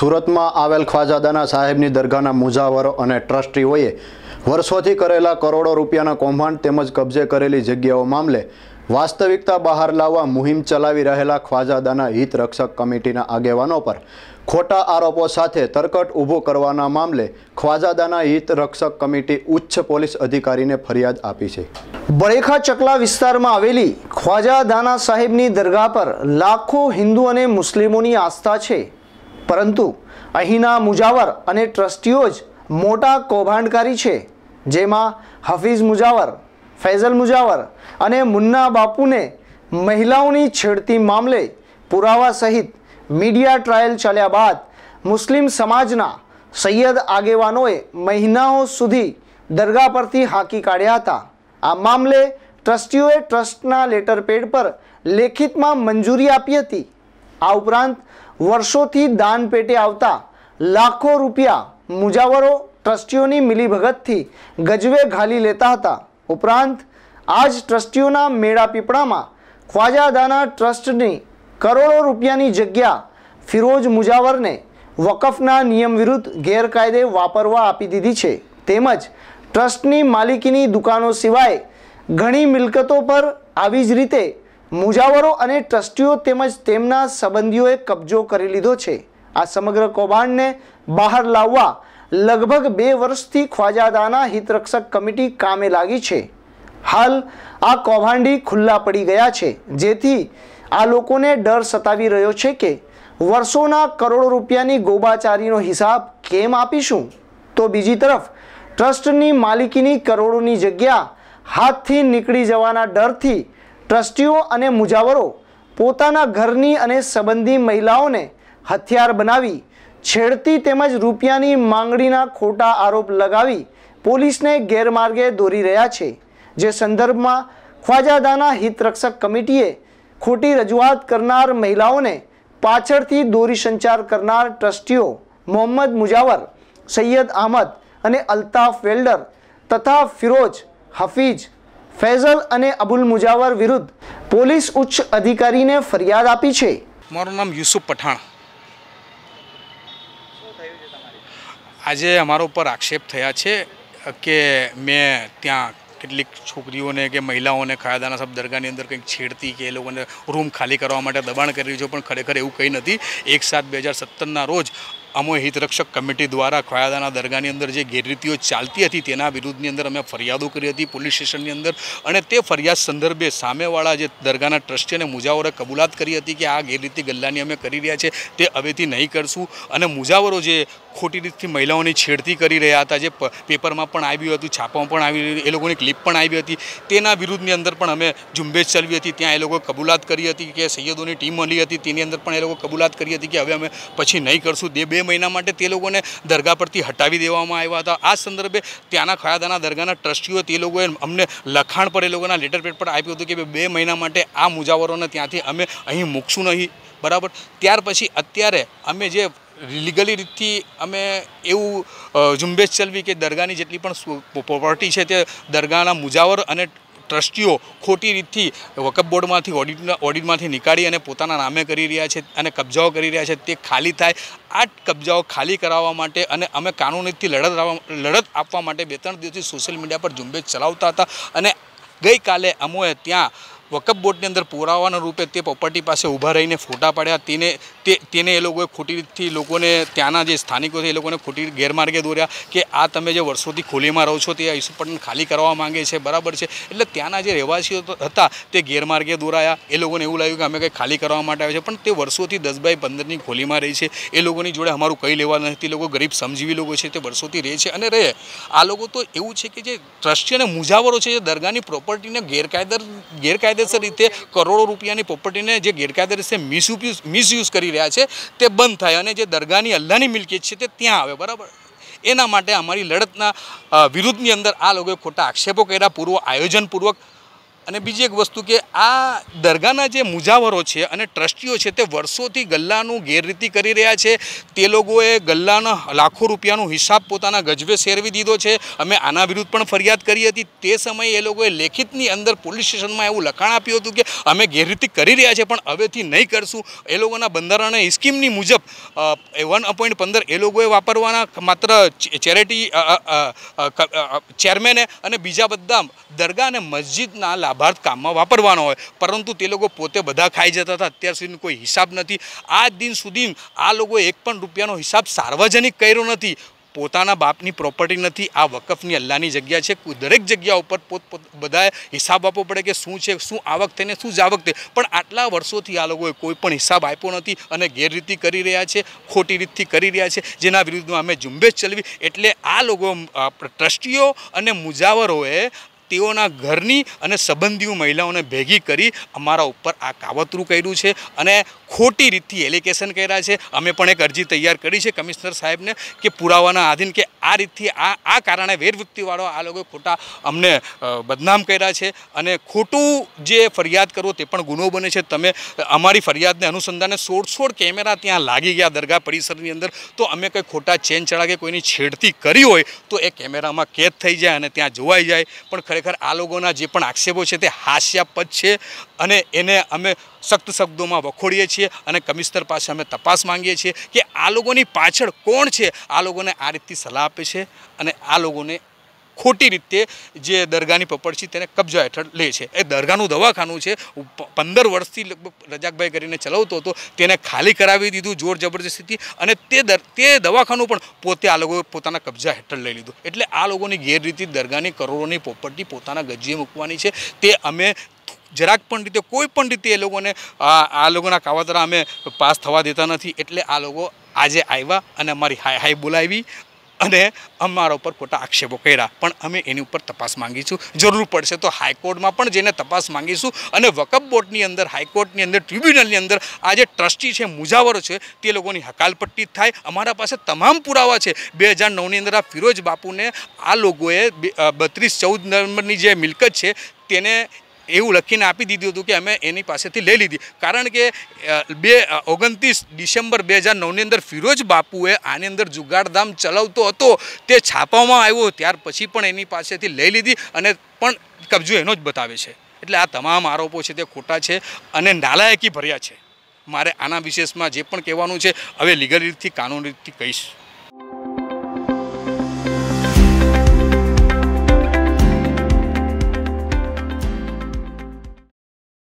સુરતમાં આવેલ ખ્વાજાદાના સાહેબની દરગાહના મુજાવરો અને ટ્રસ્ટીઓએ વર્ષોથી કરેલા કરોડો રૂપિયાના કૌભાંડ તેમજ કબજે કરેલી જગ્યાઓ મામલે વાસ્તવિકતા બહાર લાવવા મુહિમ ચલાવી રહેલા ખ્વાજાદાના હિત રક્ષક કમિટીના આગેવાનો પર ખોટા આરોપો સાથે તરકટ ઊભો કરવાના મામલે ખ્વાજાદાના હિત રક્ષક કમિટી ઉચ્ચ પોલીસ અધિકારીને ફરિયાદ આપી છે. બળેખા ચકલા વિસ્તારમાં આવેલી ખ્વાજાદાના સાહેબની દરગાહ પર લાખો હિન્દુ અને મુસ્લિમોની આસ્થા છે. પરંતુ અહીંના મુજાવર અને ટ્રસ્ટીઓ જ મોટા કૌભાંડકારી છે, જેમાં હફીઝ મુજાવર, ફૈઝલ મુજાવર અને મુન્ના બાપુને મહિલાઓની છેડતી મામલે પુરાવા સહિત મીડિયા ટ્રાયલ ચાલ્યા બાદ મુસ્લિમ સમાજના સૈયદ આગેવાનોએ મહિનાઓ સુધી દરગાહ પરથી હાંકી કાઢ્યા હતા. આ મામલે ટ્રસ્ટીઓએ ટ્રસ્ટના લેટર પેડ પર લેખિતમાં મંજૂરી આપી હતી. આ ઉપરાંત વર્ષોથી દાન પેટે આવતા લાખો રૂપિયા મુજાવરો ટ્રસ્ટીઓની મિલીભગતથી ગજવે ઘાલી લેતા હતા. ઉપરાંત આ જ ટ્રસ્ટીઓના મેળા પીપળામાં ખ્વાજાદાના ટ્રસ્ટની કરોડો રૂપિયાની જગ્યા ફિરોજ મુજાવરને વકફના નિયમ વિરુદ્ધ ગેરકાયદે વાપરવા આપી દીધી છે. તેમજ ટ્રસ્ટની માલિકીની દુકાનો સિવાય ઘણી મિલકતો પર આવી જ રીતે મુજાવરો અને ટ્રસ્ટીઓ તેમજ તેમના સંબંધીઓએ કબજો કરી લીધો છે. આ સમગ્ર કૌભાંડને બહાર લાવવા લગભગ બે વર્ષથી ખ્વાજાદાના હિતરક્ષક કમિટી કામે લાગી છે. હાલ આ કૌભાંડી ખુલ્લા પડી ગયા છે, જેથી આ લોકોને ડર સતાવી રહ્યો છે કે વર્ષોના કરોડો રૂપિયાની ગોબાચારીનો હિસાબ કેમ આપીશું? તો બીજી તરફ, ટ્રસ્ટની માલિકીની કરોડોની જગ્યા હાથથી નીકળી જવાના ડરથી ટ્રસ્ટીઓ અને મુજાવરો પોતાના ઘરની અને સંબંધી મહિલાઓને હથિયાર બનાવી, છેડતી તેમજ રૂપિયાની માંગણીના ખોટા આરોપ લગાવી પોલીસને ગેરમાર્ગે દોરી રહ્યા છે. જે સંદર્ભમાં ખ્વાજાદાના હિતરક્ષક કમિટીએ ખોટી રજૂઆત કરનાર મહિલાઓને પાછળથી દોરી સંચાર કરનાર ટ્રસ્ટીઓ મોહમ્મદ મુજાવર, સૈયદ અહમદ અને અલ્તાફ વેલ્ડર તથા ફિરોજ હફીજ ફૈઝલ અને અબુલ મુજાવર વિરુદ્ધ પોલીસ ઉચ્ચ અધિકારીને ફરિયાદ આપી છે. મારું નામ યુસુફ પઠાણ. આજે અમારા ઉપર આક્ષેપ થયા છે કે મેં ત્યાં કેટલીક છોકરીઓને કે મહિલાઓને ખાયદાના સાહેબ દરગાહની અંદર કંઈક છેડતી કે એ લોકોને રૂમ ખાલી કરવા માટે દબાણ કરી રહ્યું છે, પણ ખરેખર એવું કંઈ નથી. એક સાત બે હજાર સત્તરના રોજ અમો હિતરક્ષક કમિટી દ્વારા ખોયાદાના દરગાહની અંદર જે ગેરરીતિઓ ચાલતી હતી તેના વિરુદ્ધની અંદર અમે ફરિયાદો કરી હતી પોલીસ સ્ટેશનની અંદર. અને તે ફરિયાદ સંદર્ભે સામેવાળા જે દરગાહના ટ્રસ્ટી અને મુજાવરે કબૂલાત કરી હતી કે આ ગેરરીતિ ગલ્લાની અમે કરી રહ્યા છે, તે હવેથી નહીં કરશું. અને મુજાવરો જે ખોટી રીતથી મહિલાઓની છેડતી કરી રહ્યા હતા. જે પેપરમાં પણ આવ્યું હતું, છાપામાં પણ આવી એ લોકોની ક્લિપ પણ આવી હતી. તેના વિરુદ્ધની અંદર પણ અમે ઝુંબેશ ચલાવી હતી. ત્યાં એ લોકો કબૂલાત કરી હતી કે સૈયદોની ટીમ મળી હતી. તેની અંદર પણ એ લોકો કબૂલાત કરી હતી કે હવે અમે પછી નહીં કરશું. બે બે મહિના માટે તે લોકોને દરગાહ પરથી હટાવી દેવામાં આવ્યા હતા. આ સંદર્ભે ત્યાંના ખયાદાના દરગાહના ટ્રસ્ટીઓ તે લોકોએ અમને લખાણ પર એ લોકોના લેટર પેડ પર આપ્યું હતું કે બે મહિના માટે આ મુજાવરોને ત્યાંથી અમે અહીં મૂકશું નહીં. બરાબર? ત્યાર પછી અત્યારે અમે જે લીગલી રીતથી અમે એવું ઝુંબેશ ચલવી કે દરગાહની જેટલી પણ પ્રોપર્ટી છે તે દરગાહના મુજાવર અને ટ્રસ્ટીઓ ખોટી રીતથી વકફ બોર્ડમાંથી, ઓડિટના, ઓડિટમાંથી નીકાળી અને પોતાના નામે કરી રહ્યા છે અને કબજાઓ કરી રહ્યા છે, તે ખાલી થાય. આ કબજાઓ ખાલી કરાવવા માટે અને અમે કાનૂનીથી લડત લડત આપવા માટે બે ત્રણ દિવસથી સોશિયલ મીડિયા પર ઝુંબેશ ચલાવતા હતા અને ગઈકાલે અમોએ ત્યાં વકફ બોર્ડની અંદર પુરાવાના રૂપે તે પ્રોપર્ટી પાસે ઊભા રહીને ફોટા પાડ્યા. તેને તે તેને એ લોકોએ ખોટી રીતથી લોકોને ત્યાંના જે સ્થાનિકો છે એ લોકોને ખોટી ગેરમાર્ગે દોર્યા કે આ તમે જે વર્ષોથી ખોલીમાં રહો છો તે ઈસુપટન ખાલી કરવા માંગે છે. બરાબર છે? એટલે ત્યાંના જે રહેવાસીઓ હતા તે ગેરમાર્ગે દોરાયા. એ લોકોને એવું લાગ્યું કે અમે કંઈ ખાલી કરવા માટે આવ્યા છે. પણ તે વર્ષોથી દસ બાય પંદરની ખોલીમાં રહી છે. એ લોકોની જોડે અમારું કંઈ લેવા નથી. લોકો ગરીબ સમજીવી લોકો છે. તે વર્ષોથી રહે છે અને રહે. આ લોકો તો એવું છે કે જે ટ્રસ્ટી અને મુજાવરો છે, જે દરગાહની પ્રોપર્ટીને ગેરકાયદર ગેરકાયદે ગેરકાયદેસર રીતે કરોડો રૂપિયાની પ્રોપર્ટીને જે ગેરકાયદેસર મિસયુઝ મિસયુઝ કરી રહ્યા છે, તે બંધ થાય અને જે દરગાહની અલ્લાહની મિલકિયત છે તે ત્યાં આવે, બરાબર? એના માટે અમારી લડતના વિરુદ્ધની અંદર આ લોકોએ ખોટા આક્ષેપો કર્યા. પૂર્વ આયોજનપૂર્વક અને બીજી એક વસ્તુ કે આ દરગાહના જે મુજાવરો છે અને ટ્રસ્ટીઓ છે તે વર્ષોથી ગલ્લાનું ગેરરીતિ કરી રહ્યા છે. તે લોકોએ ગલ્લાના લાખો રૂપિયાનો હિસાબ પોતાના ગજવે શેરવી દીધો છે. અમે આના વિરુદ્ધ પણ ફરિયાદ કરી હતી. તે સમયે એ લોકોએ લેખિતની અંદર પોલીસ સ્ટેશનમાં એવું લખાણ આપ્યું હતું કે અમે ગેરરીતિ કરી રહ્યા છે, પણ હવેથી નહીં કરશું. એ લોકોના બંધારણ સ્કીમની મુજબ વન અપોઈન્ટ પંદર એ લોકોએ વાપરવાના માત્ર ચેરિટી ચેરમેને અને બીજા બધા દરગાહ અને મસ્જિદના લાભાર્થ કામમાં વાપરવાનો હોય. પરંતુ તે લોકો પોતે બધા ખાઈ જતા હતા. અત્યાર સુધીનો કોઈ હિસાબ નથી. આ દિન સુધી આ લોકોએ એક પણ રૂપિયાનો હિસાબ સાર્વજનિક કર્યો નથી. પોતાના બાપની પ્રોપર્ટી નથી. આ વકફની અલ્લાહની જગ્યા છે. દરેક જગ્યા ઉપર પોત પોત બધાએ હિસાબ આપવો પડે કે શું છે, શું આવક થઈને શું જાવક થઈ. પણ આટલા વર્ષોથી આ લોકોએ કોઈ પણ હિસાબ આપ્યો નથી અને ગેરરીતિ કરી રહ્યા છે, ખોટી રીતથી કરી રહ્યા છે, જેના વિરુદ્ધમાં અમે ઝુંબેશ ચલવી. એટલે આ લોકો ટ્રસ્ટીઓ અને મુજાવરોએ તેઓના ઘરની અને સંબંધીઓ મહિલાઓને ભેગી કરી અમારા ઉપર આ કાવતરું કર્યું છે. અને ખોટી રીતથી એલિગેશન કર્યા છે. અમે પણ એક અરજી તૈયાર કરી છે કમિશનર સાહેબને કે પુરાવાના આધીન કે આ રીતથી આ આ કારણે વેરવૃત્તિવાળો આ લોકો ખોટા અમને બદનામ કર્યા છે. અને ખોટું જે ફરિયાદ કરો તે પણ ગુનો બને છે. તમે અમારી ફરિયાદને અનુસંધાને સોળ સોળ કેમેરા ત્યાં લાગી ગયા દરગાહ પરિસરની અંદર. તો અમે કંઈ ખોટા ચેન ચડાવે કોઈની છેડતી કરી હોય, તો એ કેમેરામાં કેદ થઈ જાય અને ત્યાં જોવાઈ જાય. પણ ખરેખર આ લોકોના જે પણ આક્ષેપો છે તે હાસ્યાપદ છે. અને એને અમે સખ્ત શબ્દોમાં વખોડીએ છીએ અને કમિશનર પાસે અમે તપાસ માંગીએ છીએ કે આ લોકોની પાછળ કોણ છે, આ લોકોને આ રીતની સલાહ આપે છે અને આ લોકોને ખોટી રીતે જે દરગાહની પપડ છે તેને કબજા હેઠળ લે છે. એ દરગાહનું દવાખાનું છે. પંદર વર્ષથી લગભગ રજાકભાઈ કરીને ચલાવતો હતો. તેને ખાલી કરાવી દીધું જોર જબરજસ્તીથી અને તે તે દવાખાનું પણ પોતે આ લોકોએ પોતાના કબજા હેઠળ લઈ લીધું. એટલે આ લોકોની ગેરરીતિ દરગાહની કરોડોની પોપર્ટી પોતાના ગજીએ મૂકવાની છે. તે અમે જરાક પણ રીતે, કોઈ પણ રીતે એ લોકોને આ લોકોના કાવતરા અમે પાસ થવા દેતા નથી. એટલે આ લોકો આજે આવ્યા અને અમારી હાય હાય બોલાવી અને અમારા ઉપર ખોટા આક્ષેપો કર્યા. પણ અમે એની ઉપર તપાસ માંગીશું. જરૂર પડશે તો હાઈકોર્ટમાં પણ જઈને તપાસ માંગીશું. અને વકફ બોર્ડની અંદર, હાઈકોર્ટની અંદર, ટ્રિબ્યુનલની અંદર આ જે ટ્રસ્ટી છે, મુજાવરો છે, તે લોકોની હકાલપટ્ટી થાય. અમારા પાસે તમામ પુરાવા છે. બે હજાર નવની અંદર આ ફિરોજ બાપુને આ લોકોએ બત્રીસ ચૌદ નંબરની જે મિલકત છે, તેને એવું લખીને આપી દીધું હતું કે અમે એની પાસેથી લઈ લીધી. કારણ કે બે ઓગણત્રીસ ડિસેમ્બર બે હજાર નવની અંદર ફિરોજ બાપુએ આની અંદર જુગાડધામ ચલાવતો હતો, તે છાપામાં આવ્યો, ત્યાર પછી પણ એની પાસેથી લઈ લીધી અને પણ કબજો એનો જ બતાવે છે. એટલે આ તમામ આરોપો છે તે ખોટા છે અને નાલાયકી ભર્યા છે. મારે આના વિશેષમાં જે પણ કહેવાનું છે, હવે લીગલ રીતથી, કાનૂની રીતથી કહીશ.